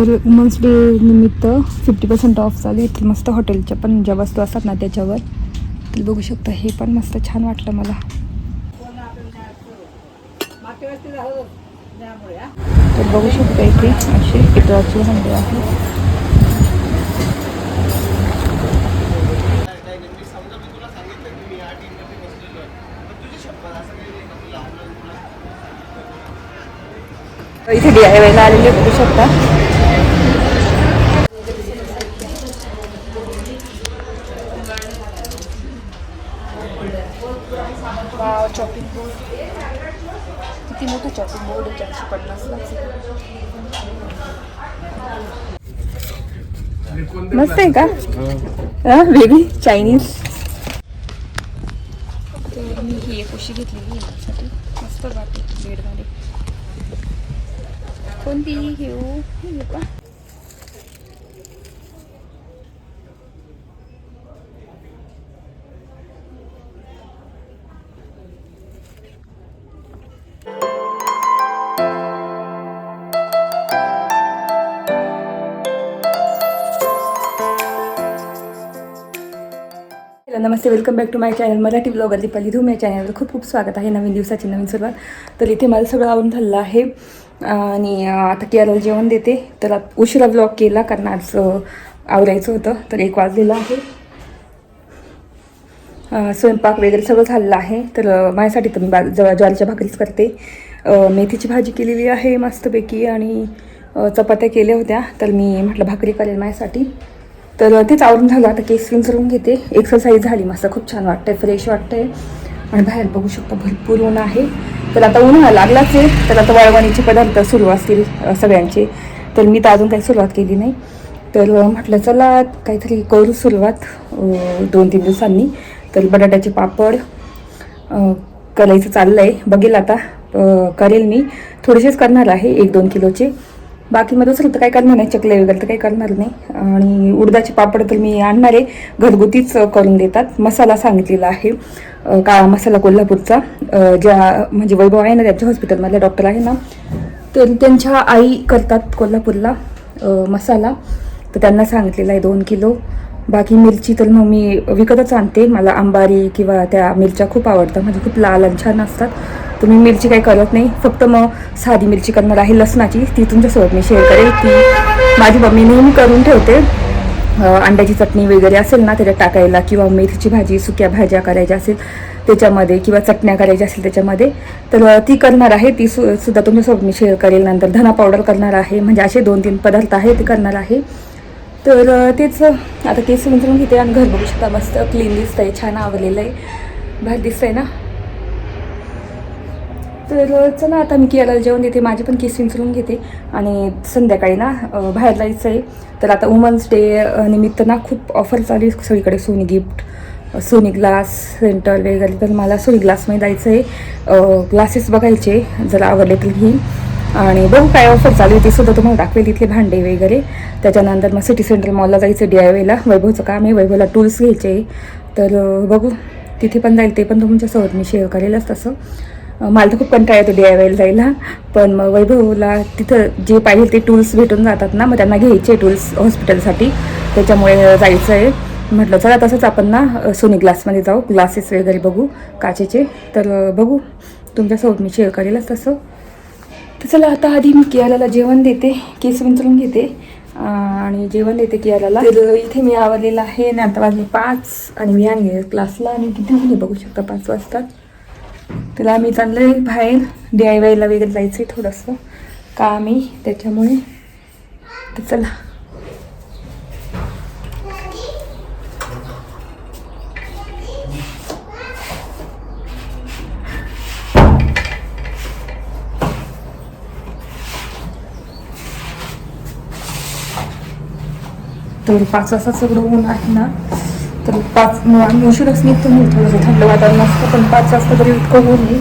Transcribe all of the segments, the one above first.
तर women's day निमित्त fifty percent off झाली. इथे मस्त हॉटेलच्या पण ज्या वस्तू असतात ना त्याच्यावर. तर बघू शकता हे पण मस्त छान वाटलं मला. तर बघू शकता इथे असे पितळाचे हंडे आहे इथे डी आय वायला आलेले बघू शकता. चॉपिंग बोर्ड किती मोठं चॉपिंग बोर्ड आहे? चारशे पन्नासला मस्त आहे का? वेगळी चायनीज तर मी ही एक उशी घेतलेली आहे मस्त वाटते बेडमध्ये. कोणती घेऊ? का. नमस्ते welcome back to my channel Marathi blogger Deepali Dhoom या चॅनलवर खूप खूप स्वागत आहे नवीन दिवसाची नवीन सुरुवात. तर इथे मला सगळं आवरून झालेलं आहे. आणि आता केरळ जेवण देते. तर उशिरा ब्लॉग केला कारण आज आवरायचं होतं. तर एक वाजलेलं आहे. स्वयंपाक वगैरे सगळं झालेलं आहे. तर माझ्यासाठी तर मी बा जवळ ज्वारीच्या भाकरीच करते. मेथीची भाजी केलेली आहे मस्तपैकी आणि चपात्या केल्या होत्या. तर मी म्हटलं भाकरी करेल माझ्यासाठी. तर तेच आवरून झालं. आता केस विंचरून घेते. एक्सरसाइज झाली. मस्त खूप छान वाटतंय. फ्रेश वाटतंय. आणि बाहेर बघू शकता. भरपूर ऊन आहे. तर आता उन्हाळा लागलाच आहे. तर आता वळवणीचे पदार्थ सुरू असतील सगळ्यांचे. तर मी तर अजून काही सुरुवात केली नाही. तर म्हटलं चला काहीतरी करू सुरुवात दोन तीन दिवसांनी. तर बटाट्याचे पापड करायचं चाललं आहे बघेल आता करेल मी. थोडेसेच करणार आहे. एक दोन किलोचे. बाकी मग दुसरं तर काय करणार नाही चकले वगैरे तर काही करणार नाही. आणि उडदाचे पापड तर मी आणणार आहे घरगुतीच करून देतात. मसाला सांगितलेला आहे काळा मसाला कोल्हापूरचा. ज्या म्हणजे वैभव आहे ना त्यांच्या हॉस्पिटलमधले डॉक्टर आहे ना तर त्यांच्या आई करतात कोल्हापूरला मसाला. तर त्यांना सांगितलेला आहे दोन किलो. बाकी मिरची तर मग मी विकतच आणते. मला आंबारी किंवा त्या मिरच्या खूप आवडतात म्हणजे खूप लाल आणि छान असतात. तुम्ही मिरची काही करत नाही फक्त मग साधी मिरची करणार आहे लसणाची ती तुमच्यासोबत मी शेअर करेल. ती माझी मम्मी नेहमी करून ठेवते. अंड्याची चटणी वगैरे असेल ना त्याच्यात टाकायला किंवा मिरची भाजी सुक्या भाज्या करायच्या असेल त्याच्यामध्ये किंवा चटण्या करायच्या असेल त्याच्यामध्ये तर ती करणार आहे. ती सु सुद्धा तुमच्यासोबत मी शेअर करेल. नंतर धना पावडर करणार आहे. म्हणजे असे दोन तीन पदार्थ आहे ते करणार आहे. तर तेच आता केस विंचरून घेते आणि घर बघू शकता. मस्त क्लीन दिसतंय छान आवरलेलं आहे. भारी दिसतंय ना? तर चला आता मी केरळ जेवण देते. माझे पण केस विंचरून घेते. आणि संध्याकाळी ना बाहेर जायचं आहे. तर आता वुमन्स डे निमित्त ना खूप ऑफर चालू आहे सगळीकडे Sony gift Sony glass center वगैरे. तर मला सोनी ग्लासमध्ये जायचं आहे. ग्लासेस बघायचे जर आवडले तर घेईन. आणि बघू काय ऑफर चालू आहे. ते सुद्धा तुम्हाला दाखवेल तिथले भांडे वगैरे. त्याच्यानंतर मग सिटी सेंटर मॉलला जायचं डी आय वेला वैभवचं काम आहे. वैभवला टूल्स घ्यायचे तर बघू. तिथे पण जाईल. ते पण तुमच्यासोबत मी शेअर करेलच तसं. मला तर खूप कंटाळा येतो डी आय वायला जायला. पण मग वैभवला तिथं जे पाहिजे ते टूल्स भेटून जातात ना मग त्यांना घ्यायचे टूल्स हॉस्पिटलसाठी त्याच्यामुळे जायचं आहे म्हटलं चला तसंच आपण ना सोनी ग्लासमध्ये जाऊ. ग्लासेस वगैरे बघू काचेचे. तर बघू. तुमच्यासोबत मी शेअर करेलच तसं. तर चला आता आधी मी कियाला जेवण देते. केस विंचरून घेते. आणि जेवण देते कियाला तर इथे मी आवरलेलं आहे. आणि आता वाजले पाच. आणि मी आणले क्लासला आणि किती मुली बघू शकता पाच वाजता त्याला आम्ही चाललोय बाहेर. डी आय वायला वगैरे जायचं आहे थोडंसं. काम आहे त्याच्यामुळे. तर चला. तर पाच वाजता सगळं ऊन आहे ना. तर पाच मग आम्ही उशीरच निघतो मी थोडंसं थंड वातावरण असतं पण पाच वाजता तरी इतकं होऊन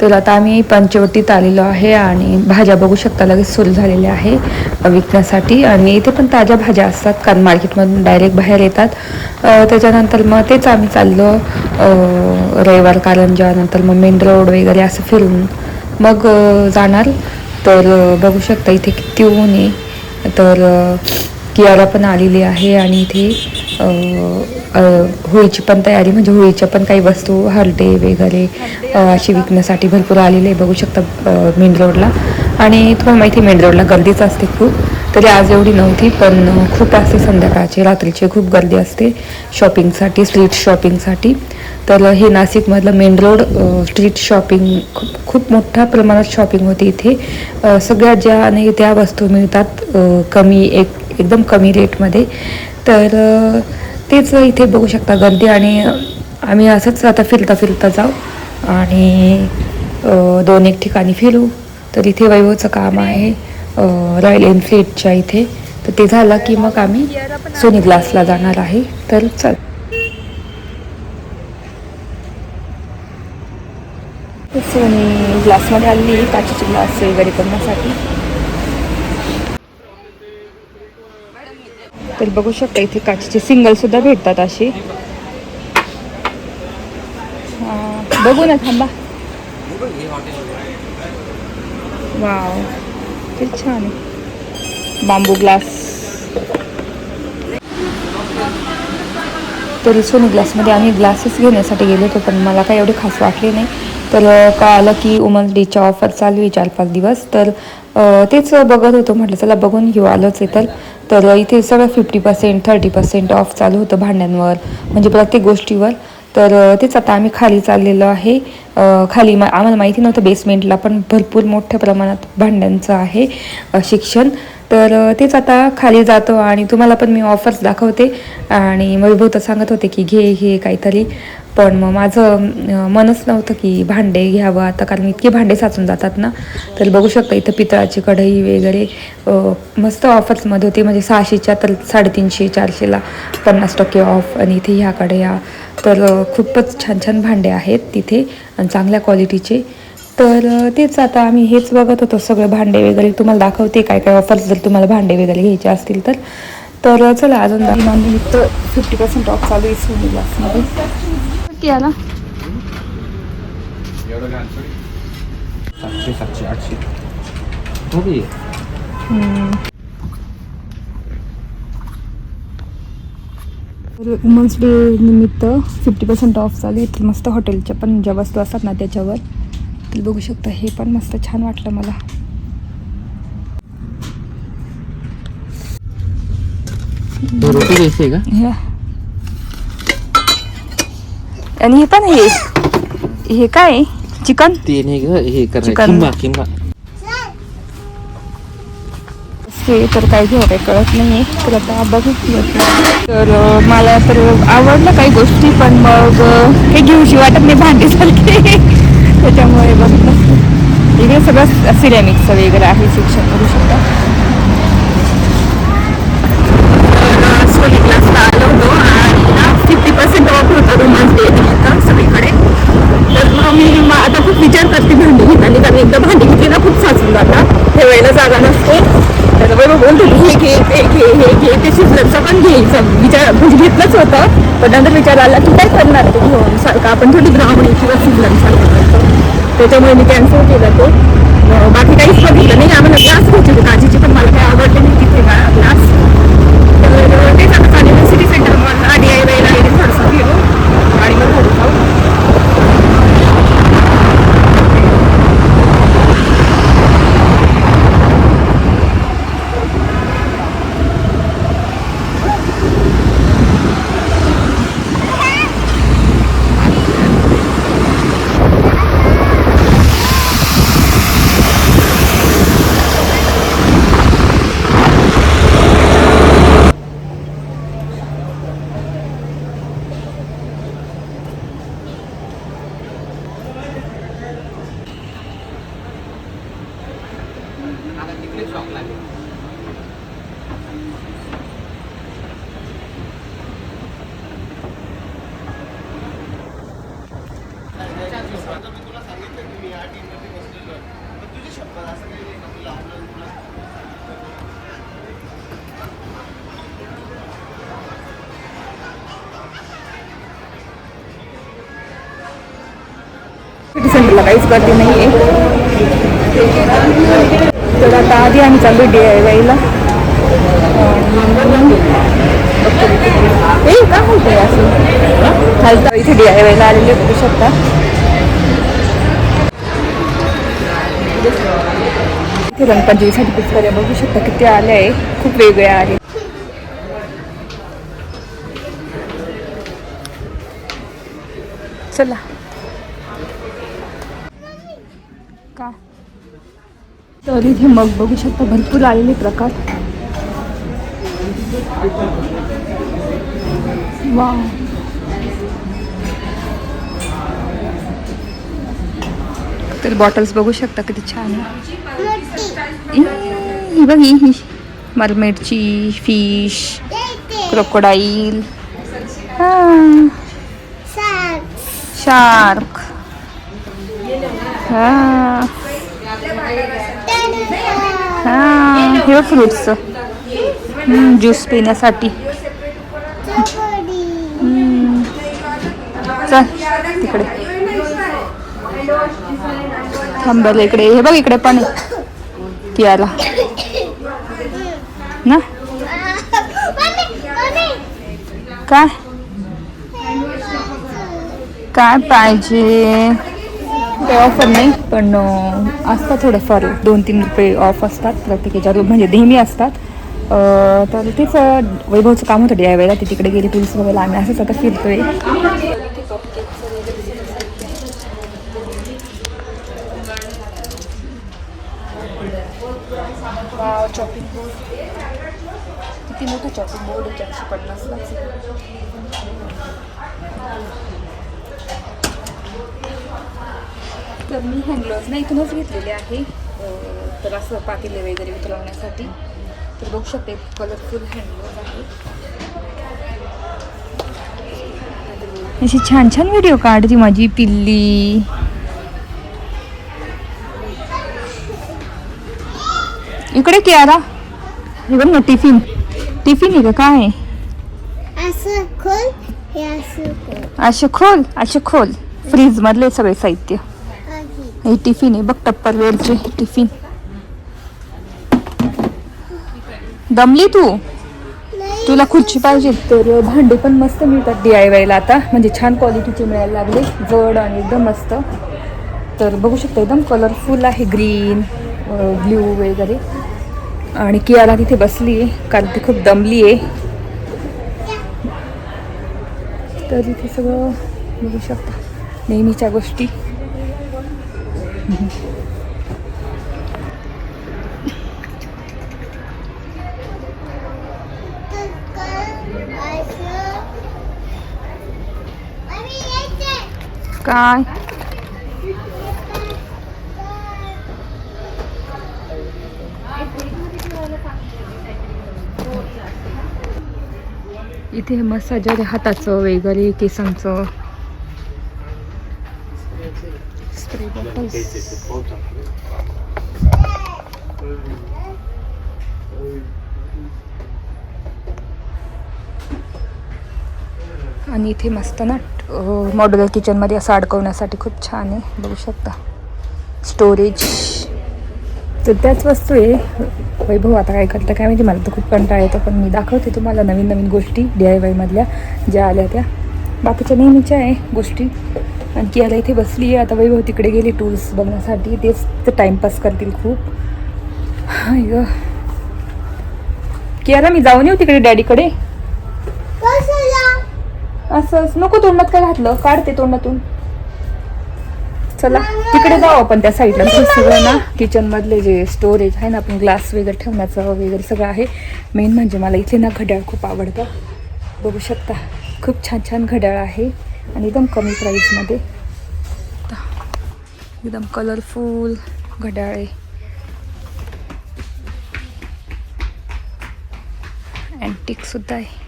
तर आता आम्ही पंचवटीत आलेलो आहे आणि भाज्या बघू शकता लगेच सुरू झालेल्या आहे विकण्यासाठी. आणि इथे पण ताज्या भाज्या असतात कारण मार्केटमधून डायरेक्ट बाहेर येतात. त्याच्यानंतर मग तेच आम्ही चाललो रविवार कारंजानंतर मग मेन रोड वगैरे असं फिरून मग जाणार. तर बघू शकता इथे किती ऊन आहे. तर कियारा पण आलेली आहे आणि इथे होळीची पण तयारी म्हणजे होळीच्या पण काही वस्तू हरडे वगैरे अशी विकण्यासाठी भरपूर आलेले आहे. बघू शकता मेन रोडला. आणि तुम्हाला माहिती मेन रोडला गर्दीच असते खूप. तरी आज एवढी नव्हती पण खूप असते संध्याकाळची रात्रीची खूप गर्दी असते शॉपिंगसाठी स्ट्रीट शॉपिंगसाठी. तर हे नाशिकमधलं मेन रोड स्ट्रीट शॉपिंग खूप खूप मोठ्या प्रमाणात शॉपिंग होते इथे. सगळ्या ज्या आणि त्या वस्तू मिळतात कमी एक एकदम कमी रेटमध्ये. तर तेच इथे बघू शकता गर्दी आणि आम्ही असंच आता फिरता फिरता जाऊ आणि दोन एक ठिकाणी फिरू. तर इथे वैभवचं काम आहे रॉयल एनफिल्डच्या इथे. तर ते झालं की मग आम्ही सोनी ग्लासला जाणार आहे. तर चल. सोनी ग्लासमध्ये आलेली काचेचे ग्लास वगैरे करण्यासाठी. तर बघू शकता इथे काचेचे सिंगल सुद्धा भेटतात असे. बघू ना थांबा. वाव ते छान आहे. बांबू ग्लास. तरी सोनी ग्लासमध्ये आम्ही ग्लासेस घेण्यासाठी गेलो होतो पण मला काही एवढे खास वाटले नाही. तर का कळालं की वुमन्स डेच्या ऑफर चालू आहे चार पाच दिवस. तर तेच बघत होतो म्हटलं चला बघून घेऊ आलोच आहे तर. तर इथे सगळं fifty percent thirty percent off चालू होतं भांड्यांवर म्हणजे प्रत्येक गोष्टीवर. तर तेच आता आम्ही खाली चाललेलो आहे. खाली मा आम्हाला माहिती नव्हतं बेसमेंटला पण भरपूर मोठ्या प्रमाणात भांड्यांचं आहे शिक्षण. तर तेच आता खाली जातो आणि तुम्हाला पण मी ऑफर्स दाखवते. आणि वैभव तर सांगत होते की घे घे काहीतरी. पण मग माझं मनच नव्हतं की भांडे घ्यावं. आता कारण इतके भांडे साचून जातात ना तर बघू शकता इथं पितळाची कढई वगैरे मस्त ऑफर्समध्ये होती. म्हणजे सहाशेच्या तर साडेतीनशे चारशेला पन्नास टक्के ऑफ. आणि इथे ह्या कढया. तर खूपच छान छान भांडे आहेत तिथे आणि चांगल्या क्वालिटीचे. तर तेच आता आम्ही हेच बघत होतो. सगळे भांडे वगैरे तुम्हाला दाखवते. काय काय ऑफर्स जर तुम्हाला भांडे वगैरे घ्यायचे असतील तर. तर चला अजून निमित्त फिफ्टी पर्सेंट ऑफ चालू आहे सोनी ग्लासमध्ये घाल थोडी. सातशे सातशे आठशे. हो बी वुमन्स डे निमित्त फिफ्टी पर्सेंट ऑफ चालू तर मस्त हॉटेलच्या पण ज्या वस्तू असतात ना त्याच्यावर. तर बघू शकता हे पण मस्त छान वाटलं मला. तो रोटी घ्यायची आहे का? आणि हे पण हे. हे काय? चिकन? ते नाही ग हे करायचं चिकन. किंबा हे तर काय घेऊ काही कळत नाही तर आता बघू की आता. तर अं, मला तर आवडलं काही गोष्टी पण मग अं, हे घेऊशी वाटत नाही भांडीसारखे त्याच्यामुळे बघितलं इकडे सगळं सिरॅमिक्सचं वगैरे आहे शिक्षण करू शकता. सोनी क्लासला आलो होतो आणि फिफ्टी पर्सेंट ऑफ होतं निमित्त सगळीकडे तर मग मी आता खूप विचार करते भांडी घेताना कारण एकदा भांडी घेतली ना खूप साचून जातात. ठेवायला जागा नसते. तर बरोबर बोलतो हे घे ते घे हे घे ते शिजलरचं पण घ्यायचं. विचार म्हणजे घेतलंच होतं पण नंतर विचार आला की काय करणार ते घेऊन सारखं आपण थोडी ब्राह्मणी किंवा शिजलंसारखं करतो त्याच्यामुळे मी कॅन्सल केलं तो. बाकी काहीच बघितलं नाही. आम्हाला ग्लास घ्यायचे होते. काजीचे पण मला काही आवडले नाही तिथे ग्लास तर तेच आता चालेल सिटी सेंटर मधला डी आय वायला वगैरे थोडंसं फिरू आणि मग घरी जाऊ सिटी काहीच गर्दी नाही आहे तर आता आधी आम्ही चाललो डी आय वायला ए का होतंय असं? खालता इथे डी आय वायला आलेले बघू शकता इथे रंगपंचमीसाठी करा बघू शकता किती आल्या आहे खूप वेगळ्या आहे चला. तर इथे मग बघू शकता भरपूर आलेले प्रकार. वा तर बॉटल्स बघू शकता किती छान ही बघ ही मरमेडची फिश क्रोकोडाईल शार्क हां. हां हे फ्रुट्स ज्यूस पिण्यासाठी. चल तिकडे. थांबायला इकडे. हे बघ इकडे पण आहे. कियाला ना? काय? काय पाहिजे? काही ऑफर नाही पण असतं असतात थोडंफार. दोन तीन रुपये ऑफ असतात प्रत्येकाच्या म्हणजे नेहमी असतात. तर तेच वैभवचं काम होतं या वेळेला ती तिकडे गेली टुरिस्ट वगैरे आम्ही असंच आता फिरतोय. चॉपिंग बोर्ड किती मोठं चॉपिंग बोर्ड आहे चारशे पन्नासला तर मी हँडग्लोव्ज ना इथूनच घेतलेले आहे. तर असं पातेले वगैरे उतरवण्यासाठी. तर बघू शकते कलरफुल हँडग्लोव्ज आहे. अशी छान छान व्हिडिओ काढते माझी पिल्ली. इकडे कियारा. हे बघ ना टिफिन. टिफिन आहे का काय आहे? असं खोल असं खोल. असे खोल असे खोल. फ्रीज मधले सगळे साहित्य. हे टिफिन आहे बघ टप्पर वेअरचे टिफिन. दमली तू? तुला खुर्ची पाहिजे. तर भांडे पण मस्त मिळतात डी आय वायला आता. म्हणजे छान क्वालिटीचे मिळायला लागले. जड आणि एकदम मस्त. तर बघू शकता एकदम कलरफुल आहे ग्रीन ब्ल्यू वगैरे. आणि कियारा तिथे बसली आहे कारण ती खूप दमली आहे. तर इथे सगळं बघू शकता. नेहमीच्या गोष्टी. काय? इथे मसाज आहे हाताचं वगैरे केसांचं. आणि इथे मस्त ना मॉड्युलर किचनमध्ये असं अडकवण्यासाठी खूप छान आहे बघू शकता. स्टोरेज तर त्याच वस्तू आहे. वैभव आता काय करतं काय माहिती मला तर खूप कंटाळा येतो पण मी दाखवते तुम्हाला नवीन नवीन गोष्टी डी आय वायमधल्या ज्या आल्या त्या. बाकीच्या नेहमीच्या आहे गोष्टी. आणखी याला इथे बसली आहे. आता वैभव तिकडे गेली टूल्स बघण्यासाठी. तेच ते टाईमपास करतील खूप. कियारा मी जाऊन येऊ तिकडे डॅडीकडे. असंच नको तोंडात काय घातलं? काढते तोंडातून. चला तिकडे जाऊ आपण त्या साईडला. सगळं ना किचन मधले जे स्टोरेज आहे ना आपण ग्लास वगैरे ठेवण्याचं वगैरे सगळं आहे. मेन म्हणजे मला इथे ना घड्याळ खूप आवडतं. बघू शकता. खूप छान छान घड्याळ आहे. आणि एकदम कमी प्राईसमध्ये एकदम कलरफुल घड्याळ. आहे अँटिक सुद्धा आहे.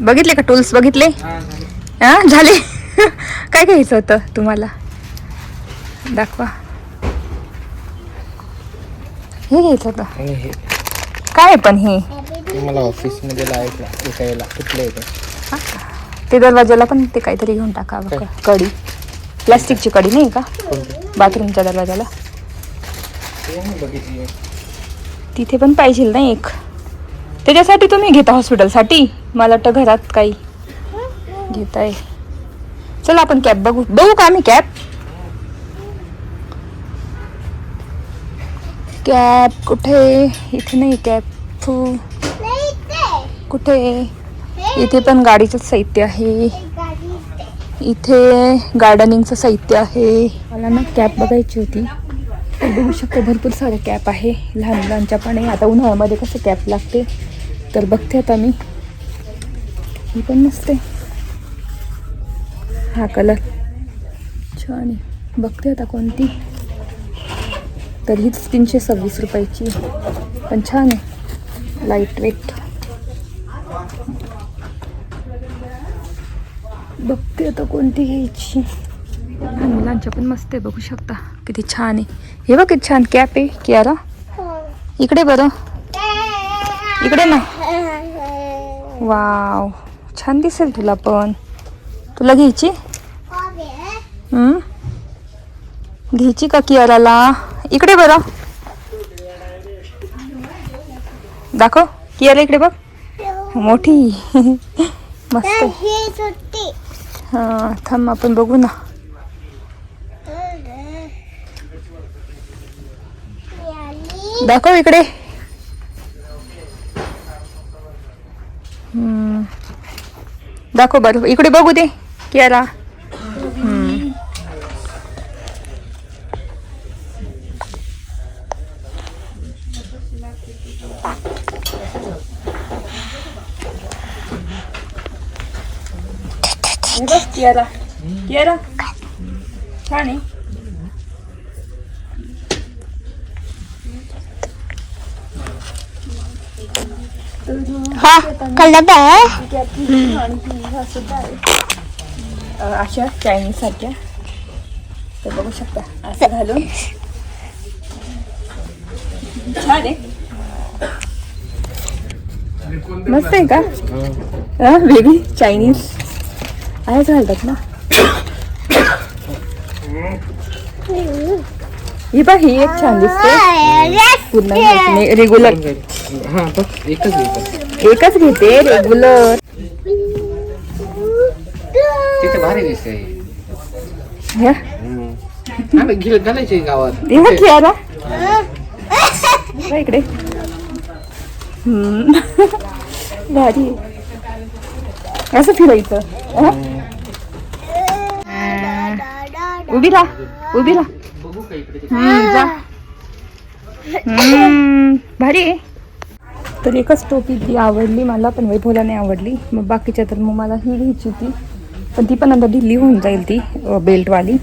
बघितले का टूल्स बघितले? हा झाले. काय घ्यायचं होतं तुम्हाला? दाखवा. हे घ्यायचं का आणि हे. काय पण हे? हे मला ऑफिसमध्ये लावायचं विकायला कुठलं येतं ते? दरवाजाला पण ते काहीतरी घेऊन टाका काय? कडी प्लास्टिकची कडी नाही का? बाथरूमच्या दरवाजाला. ते बघितली तिथे पण पाहिजे ना एक. त्याच्यासाठी तुम्ही घेता हॉस्पिटलसाठी मला वाटतं घरात काही घेताय. चला आपण कॅब बघू. बघू का आम्ही कॅब? कॅब कुठे? इथे नाही कॅब. फू. कुठे? इथे पण गाडीचंच साहित्य आहे. इथे गार्डनिंगचं साहित्य आहे. मला ना कॅप बघायची होती. तर बघू शकतो भरपूर सारे कॅप आहे. लहान मुलांच्या पण आहे. आता उन्हाळ्यामध्ये कसं कॅप लागते? तर बघते आता मी. ही पण नसते. हा कलर छान आहे. बघते आता कोणती. तर हीच तीनशे सव्वीस रुपयाची पण छान आहे. लाइट वेट बघते आता कोणती घ्यायची. मुलांच्या पण मस्त आहे. बघू शकता. किती छान आहे. हे बघ किती छान कॅप आहे कियारा. इकडे बरं. इकडे ना वाव छान दिसेल तुला पण. तुला घ्यायची? घ्यायची का कियाराला? इकडे बरं. दाखव. कियारा इकडे बघ. मोठी. मस्त. हे थांब आपण बघू ना. दाखव इकडे. दाखव बरं. इकडे बघू दे कियारा. हे बघ कियारा. कियारा? छान आहे हा कळलं आहे अशा चायनीज सारख्या तर बघू शकता असं घालून. छान आहे. मस्त आहे का? वेगळी चायनीज आहेच घालतात ना ही बघ ही एक छान दिसते पूर्ण रेग्युलर हां बघ एकच घ्यायचं एकच घेते रेग्युलर तिथे भारी दिसते ह्या आम्ही घे घालायचे गावात हे बघ कियारा बघ इकडे हम्म. भारी आहे. असं फिरायचं. उभी राहा उभी राहा. जा. भारी आहे. तर एकच टोपी ती आवडली मला पण वैभवला नाही आवडली. मग बाकीच्या तर मग मला ही घ्यायची होती. पण ती पण आता ढिल्ली होऊन जाईल ती बेल्टवाली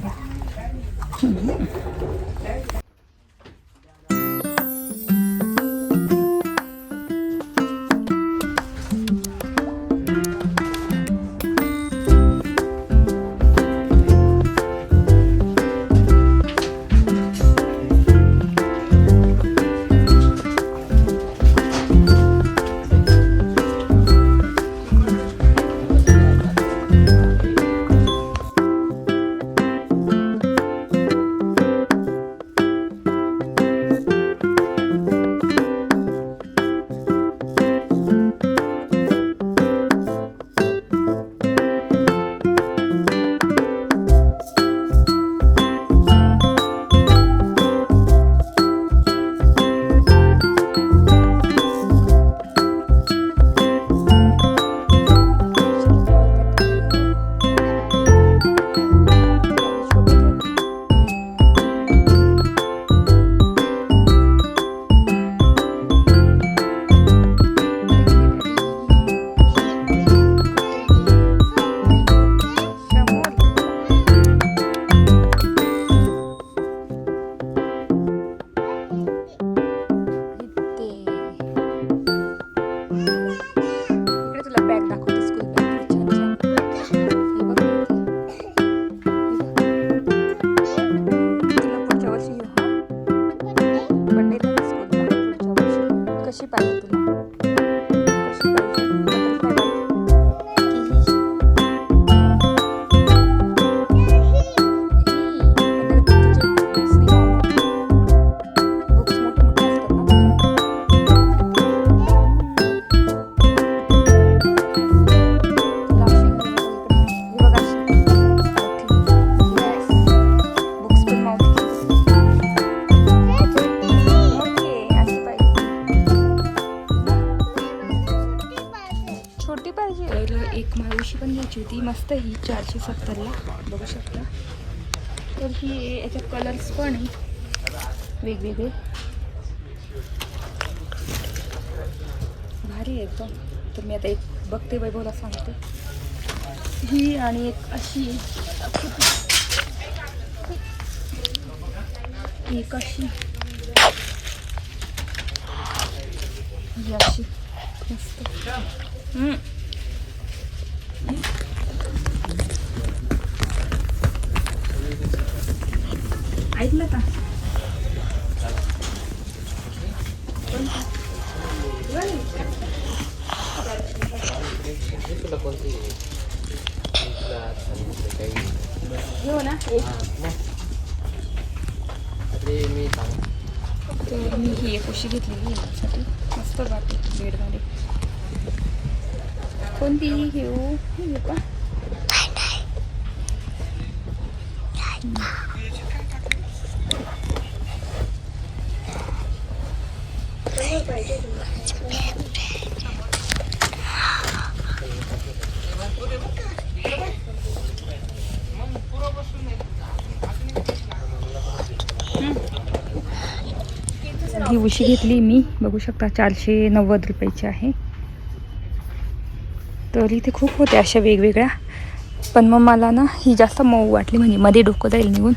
छोटी पाहिजे. तर एक माळूशी पण घ्यायची होती. मस्त ही चारशे सत्तरला. बघू शकता. तर ही याच्यात कलर्स पण आहे वेगवेगळे. भारी आहे एकदम. तर मी आता एक बघते वैभवला सांगते. ही आणि एक अशी एक अशी. ही अशी. मस्त. ऐकलं का तुला कोणती तुला काही घेऊ ना एक अरे मी सांग तर मी ही एक उशी घेतलेली आहे माझ्यासाठी मस्त वाटते बेडमध्ये कोणती घेऊ घेऊ का? ही उशी घेतली मी. बघू शकता चारशे नव्वद रुपयाची आहे. तर इथे खूप होत्या अशा वेगवेगळ्या. पण मग मला ना ही जास्त मऊ वाटली म्हणजे मध्ये डोकं जाईल निघून.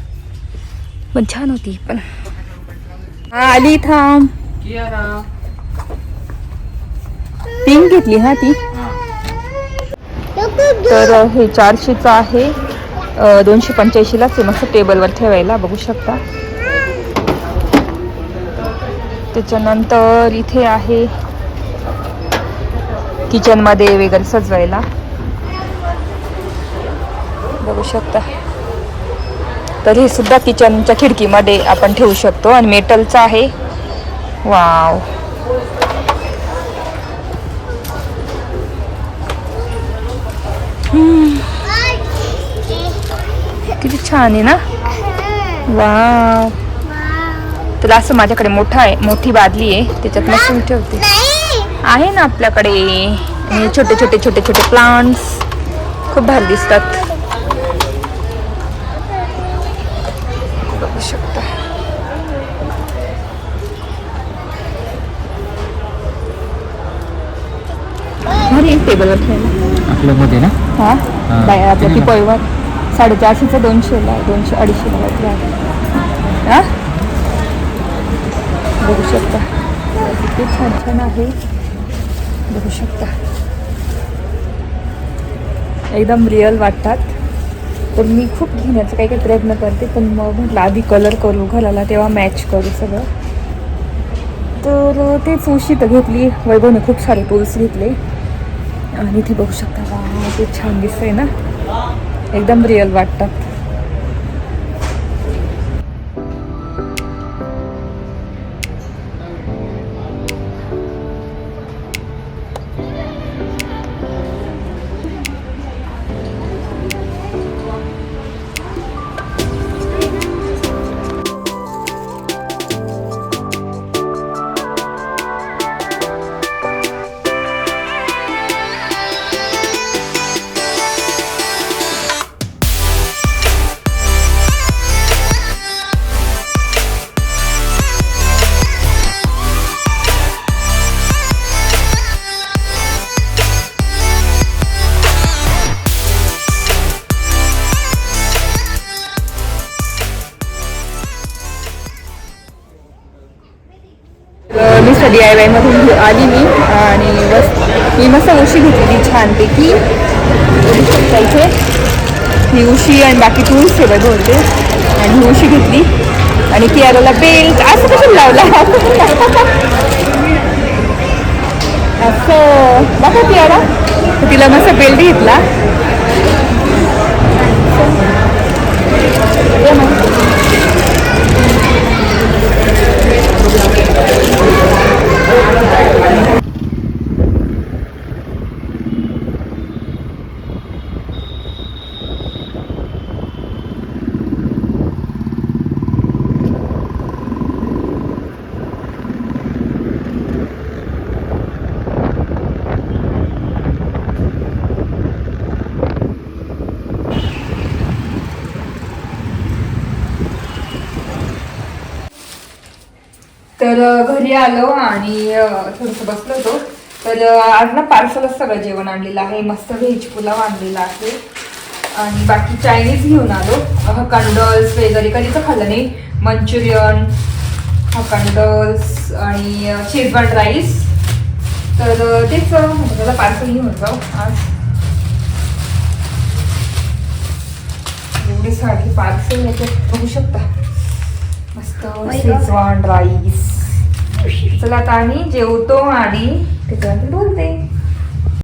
पण छान होती पण. आली थांब. पिंक घेतली हा ती. तर हे चारशेचं आहे. दोनशे पंच्याऐंशीलाच आहे. मस्त टेबलवर ठेवायला बघू शकता. त्याच्यानंतर इथे आहे. किचनमध्ये वगैरे सजवायला. बघू शकता. तर हे सुद्धा किचनच्या खिडकीमध्ये आपण ठेवू शकतो आणि मेटलचं आहे. वाव. किती छान आहे ना? वाव. तुला असं माझ्याकडे मोठा आहे मोठी बादली आहे त्याच्यात मशीन ठेवते. आहे ना आपल्याकडे. छोटे छोटे छोटे छोटे प्लांट्स खूप भारी दिसतात. बघू शकता. भारी टेबलवर ना? हा? आपल्या साडेचारशेचं दोनशेला आहे दोनशे अडीचशेला काहीतरी आहे. हा? बघू शकता. किती छान छान आहे. बघू शकता. एकदम रिअल वाटतात. तर मी खूप घेण्याचा काही काही प्रयत्न करते पण मग म्हटलं आधी कलर करू घराला तेव्हा मॅच करू सगळं. तर तेच उशी तर घेतली वैभवने खूप सारे टूल्स घेतले. आणि ते बघू शकता वा ते छान दिसतंय ना. एकदम रिअल वाटतात. मी डी आय वायमधून आली मी. आणि बस मी मस्त उशी घेतलेली छानपैकी. बघू शकता इथे. ही उशी आणि बाकी टूल्स आहे बघ होते. आणि ही उशी घेतली. आणि कियाराला बेल्ट असं कसं लावला? असं. बघा पियाला तर तिला मस्त बेल्ट घेतला. तर घरी आलो आणि थोडंसं बसलो होतो. तर आज ना पार्सलच सगळं जेवण आणलेलं आहे. मस्त व्हेज पुलाव आणलेला आहे. आणि बाकी चायनीज घेऊन आलो. हक्का नूडल्स वगैरे कधीच खाल्लं नाही. मंचुरियन हक्का नूडल्स आणि शेजवान राईस. तर तेच त्याला पार्सल घेऊन जाऊ आज. एवढी साडी पार्सल याच्यात बघू शकता. मस्त शेजवान राईस. चला आता आम्ही जेवतो आणि त्याच्यानंतर बोलते.